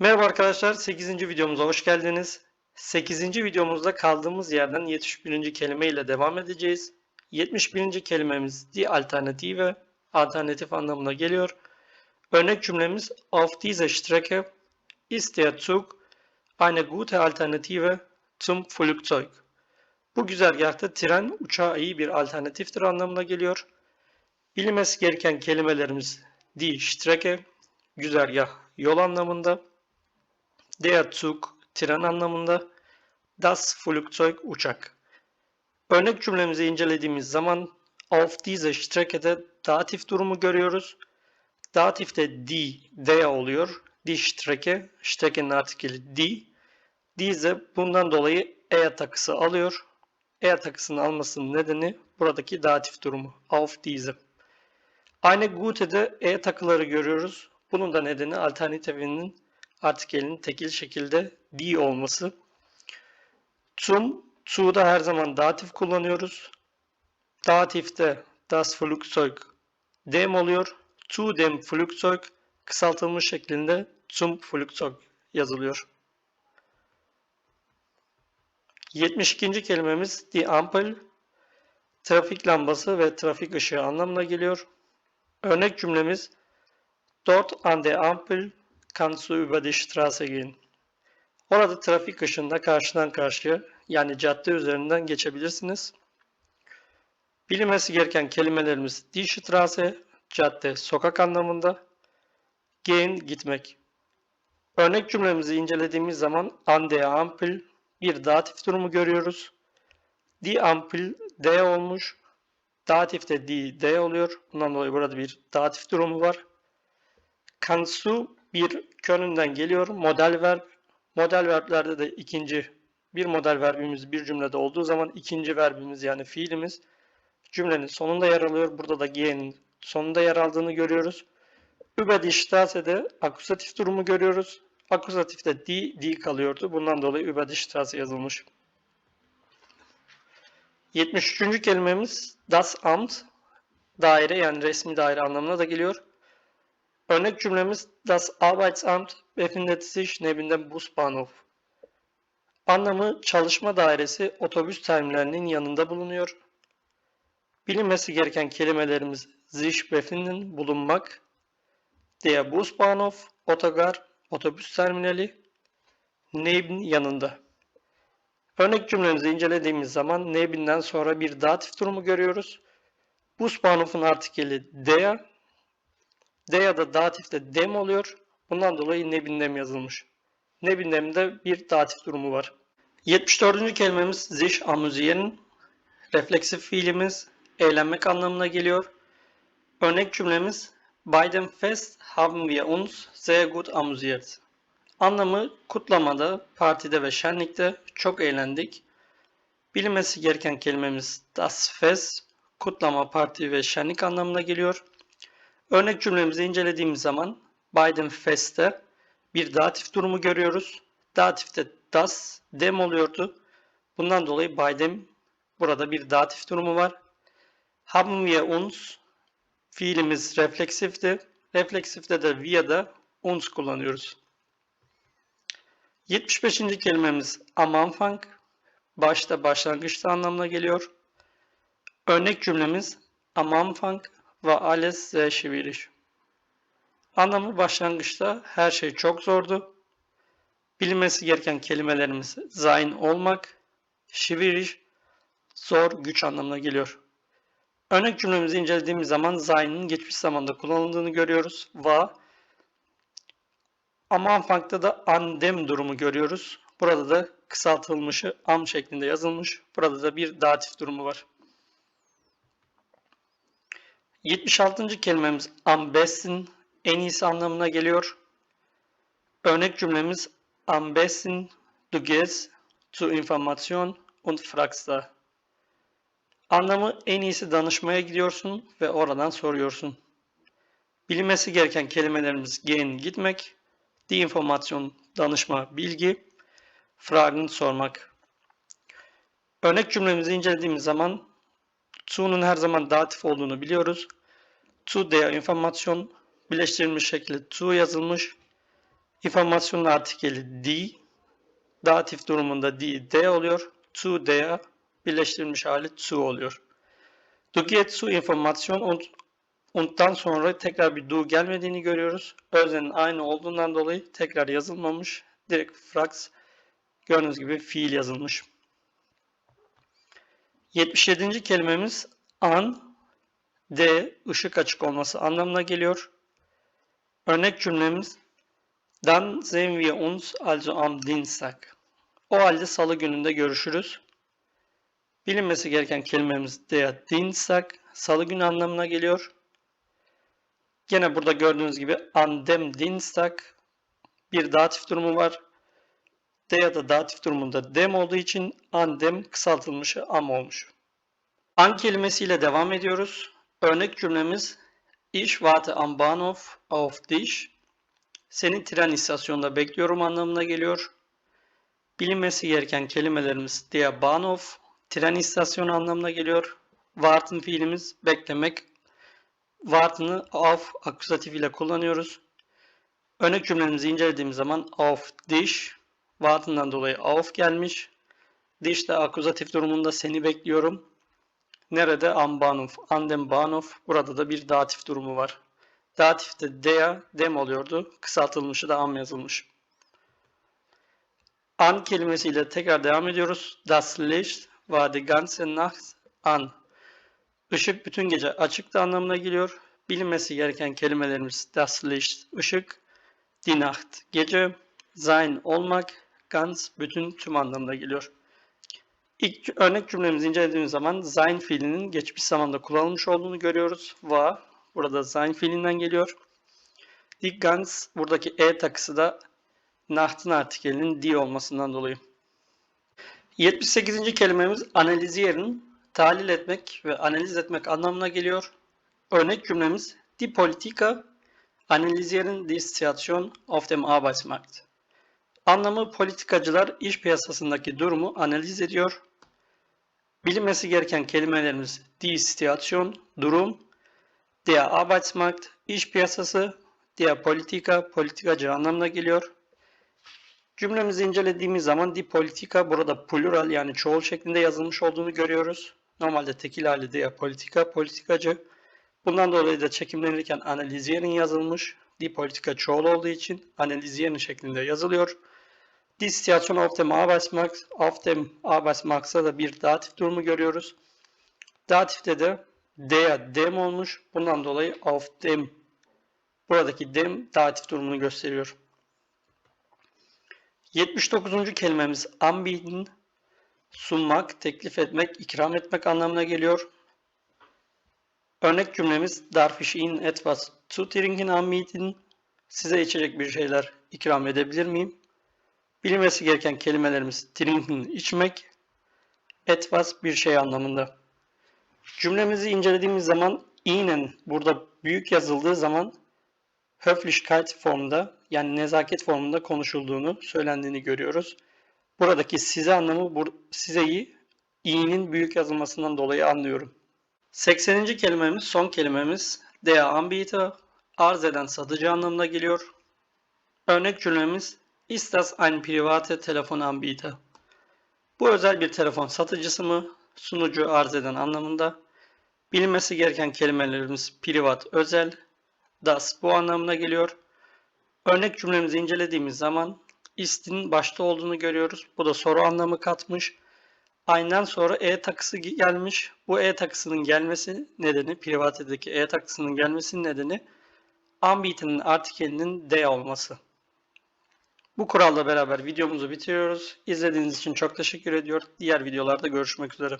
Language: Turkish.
Merhaba arkadaşlar, 8. videomuza hoş geldiniz. 8. videomuzda kaldığımız yerden 71. kelime ile devam edeceğiz. 71. kelimemiz die Alternative, alternatif anlamına geliyor. Örnek cümlemiz Auf dieser Strecke ist der Zug eine gute Alternative zum Flugzeug. Bu güzergahta tren uçağa iyi bir alternatiftir anlamına geliyor. Bilinmesi gereken kelimelerimiz die Strecke, güzergah, yol anlamında. Der Zug tren anlamında. Das Flugzeug uçak. Örnek cümlemizi incelediğimiz zaman auf dieser Strecke'de datif durumu görüyoruz. Datifte die, der oluyor. Die Strecke, Strecke'nin artikeli die. Diese bundan dolayı e takısı alıyor. E takısını almasının nedeni buradaki datif durumu. Auf diese. Aynı gute'de e takıları görüyoruz. Bunun da nedeni alternatifinin artikelinin tekil şekilde die olması. Zum, zu'da her zaman datif kullanıyoruz. Datifte das Flugzeug dem oluyor. Zu dem Flugzeug kısaltılmış şeklinde zum Flugzeug yazılıyor. 72. kelimemiz die Ampel trafik lambası ve trafik ışığı anlamına geliyor. Örnek cümlemiz Dort an der Ampel kannst du über die Straße gehen. Orada trafik ışığında karşıdan karşıya yani cadde üzerinden geçebilirsiniz. Bilinmesi gereken kelimelerimiz die Straße, cadde, sokak anlamında. Gehen, gitmek. Örnek cümlemizi incelediğimiz zaman an der Ampel bir datif durumu görüyoruz. Die Ampel D olmuş. Datif de die D oluyor. Bundan dolayı burada bir datif durumu var. Kannst du bir könünden geliyor. Model verb. Model verblerde de ikinci bir model verbimiz bir cümlede olduğu zaman ikinci verbimiz yani fiilimiz cümlenin sonunda yer alıyor. Burada da gehenin sonunda yer aldığını görüyoruz. Über die Straße'de akusatif durumu görüyoruz. Akusatifte die, die kalıyordu. Bundan dolayı die Straße yazılmış. 73. kelimemiz das Amt. Daire yani resmi daire anlamına da geliyor. Örnek cümlemiz Das Arbeitsamt befindet sich neben dem Busbahnhof. Anlamı çalışma dairesi otobüs terminalinin yanında bulunuyor. Bilinmesi gereken kelimelerimiz sich befinden bulunmak, der Busbahnhof otogar otobüs terminali, neben yanında. Örnek cümlemizi incelediğimiz zaman neben'den sonra bir datif durumu görüyoruz. Busbahnhof'un artikeli der, der da datifte dem oluyor. Bundan dolayı nebindem yazılmış. Nebindem'de bir datif durumu var. 74. kelimemiz sich amüsieren. Refleksif fiilimiz eğlenmek anlamına geliyor. Örnek cümlemiz Bei dem Fest haben wir uns sehr gut amüsiert. Anlamı kutlamada, partide ve şenlikte çok eğlendik. Bilinmesi gereken kelimemiz das Fest, kutlama, parti ve şenlik anlamına geliyor. Örnek cümlemizi incelediğimiz zaman bei dem Fest'te bir datif durumu görüyoruz. Datifte das, dem oluyordu. Bundan dolayı bei dem burada bir datif durumu var. Haben wir uns fiilimiz refleksifti. Refleksifte de wir'da uns kullanıyoruz. 75. kelimemiz am Anfang. Başta başlangıçta anlamına geliyor. Örnek cümlemiz am Anfang alles sehr schwierig. Anlamı başlangıçta her şey çok zordu. Bilinmesi gereken kelimelerimiz sein olmak, schwierig, zor, güç anlamına geliyor. Örnek cümlemizi incelediğimiz zaman sein'in geçmiş zamanda kullanıldığını görüyoruz. War ama Anfang'da da andem durumu görüyoruz. Burada da kısaltılmışı am şeklinde yazılmış. Burada da bir datif durumu var. 76. kelimemiz am besten en iyisi anlamına geliyor. Örnek cümlemiz am besten du gehst zu Information und fragst da. Anlamı en iyisi danışmaya gidiyorsun ve oradan soruyorsun. Bilinmesi gereken kelimelerimiz gehen gitmek, die Information danışma bilgi, fragen sormak. Örnek cümlemizi incelediğimiz zaman zu'nun her zaman datif olduğunu biliyoruz. Zu der Information birleştirilmiş şekilde zu yazılmış. İnformasyonun artikeli die. Datif durumunda die de oluyor. Zu der birleştirilmiş hali zu oluyor. Du geht zu Information und und'dan sonra tekrar bir du gelmediğini görüyoruz. Öznenin aynı olduğundan dolayı tekrar yazılmamış. Direkt frax gördüğünüz gibi fiil yazılmış. 77. kelimemiz an D ışık açık olması anlamına geliyor. Örnek cümlemiz Dann sehen wir uns also am Dienstag. O halde salı gününde görüşürüz. Bilinmesi gereken kelimemiz der Dienstag salı günü anlamına geliyor. Gene burada gördüğünüz gibi an dem Dienstag bir datif durumu var. Der da datif durumunda dem olduğu için an dem kısaltılmışı am olmuş. An kelimesiyle devam ediyoruz. Örnek cümlemiz Ich warte am Bahnhof auf dich. Seni tren istasyonunda bekliyorum anlamına geliyor. Bilinmesi gereken kelimelerimiz der Bahnhof, tren istasyonu anlamına geliyor. Warten fiilimiz beklemek. Warten'ı auf akuzatif ile kullanıyoruz. Örnek cümlemizi incelediğimiz zaman auf dich, Warten'dan dolayı auf gelmiş. Dich de akuzatif durumunda seni bekliyorum. Nerede? Am Bahnhof. An dem Bahnhof. Burada da bir datif durumu var. Datifte der, dem oluyordu. Kısaltılmışı da am yazılmış. An kelimesiyle tekrar devam ediyoruz. Das Licht war die ganze Nacht an. Işık bütün gece açıktı anlamına geliyor. Bilinmesi gereken kelimelerimiz das Licht, ışık, die Nacht, gece, sein, olmak, ganz, bütün, tüm anlamına geliyor. İlk örnek cümlemizi incelediğimiz zaman sein fiilinin geçmiş zamanda kullanılmış olduğunu görüyoruz. War, burada sein fiilinden geliyor. Die ganz, buradaki e takısı da Nacht'ın artikelinin die olmasından dolayı. 78. kelimemiz analiziyerin tahlil etmek ve analiz etmek anlamına geliyor. Örnek cümlemiz Die Politiker analysieren die Situation auf dem Arbeitsmarkt. Anlamı politikacılar iş piyasasındaki durumu analiz ediyor. Bilinmesi gereken kelimelerimiz die Situation, durum, der Arbeitsmarkt, iş piyasası, der Politiker, politikacı anlamına geliyor. Cümlemizi incelediğimiz zaman die Politika burada plural yani çoğul şeklinde yazılmış olduğunu görüyoruz. Normalde tekil hali der Politika, politikacı. Bundan dolayı da çekimlenirken analiziyerin yazılmış. Die Politika çoğul olduğu için analiziyerin şeklinde yazılıyor. Die Situation auf dem Arbeitsmarkt, auf dem Arbeitsmarkt'ta da bir datif durumu görüyoruz. Datifte de der, dem olmuş. Bundan dolayı auf dem, buradaki dem datif durumunu gösteriyor. 79. kelimemiz anbieten, sunmak, teklif etmek, ikram etmek anlamına geliyor. Örnek cümlemiz Darf ich Ihnen etwas zu trinken anbieten? Size içecek bir şeyler ikram edebilir miyim? Bilinmesi gereken kelimelerimiz trinken içmek, etwas bir şey anlamında. Cümlemizi incelediğimiz zaman Ihnen burada büyük yazıldığı zaman Höflichkeit formunda yani nezaket formunda konuşulduğunu, söylendiğini görüyoruz. Buradaki size anlamı bur sizeyi i'nin büyük yazılmasından dolayı anlıyorum. 80. kelimemiz, son kelimemiz der Anbieter, arz eden satıcı anlamına geliyor. Örnek cümlemiz Ist das ein private Telefonanbieter? Bu özel bir telefon satıcısı mı? Sunucu arz eden anlamında. Bilinmesi gereken kelimelerimiz privat, özel, das bu anlamına geliyor. Örnek cümlemizi incelediğimiz zaman ist'in başta olduğunu görüyoruz. Bu da soru anlamı katmış. Aynen sonra e takısı gelmiş. Bu e takısının gelmesi nedeni, privatedeki e takısının gelmesinin nedeni ambitinin artikelinin d olması. Bu kuralla beraber videomuzu bitiriyoruz. İzlediğiniz için çok teşekkür ediyor. Diğer videolarda görüşmek üzere.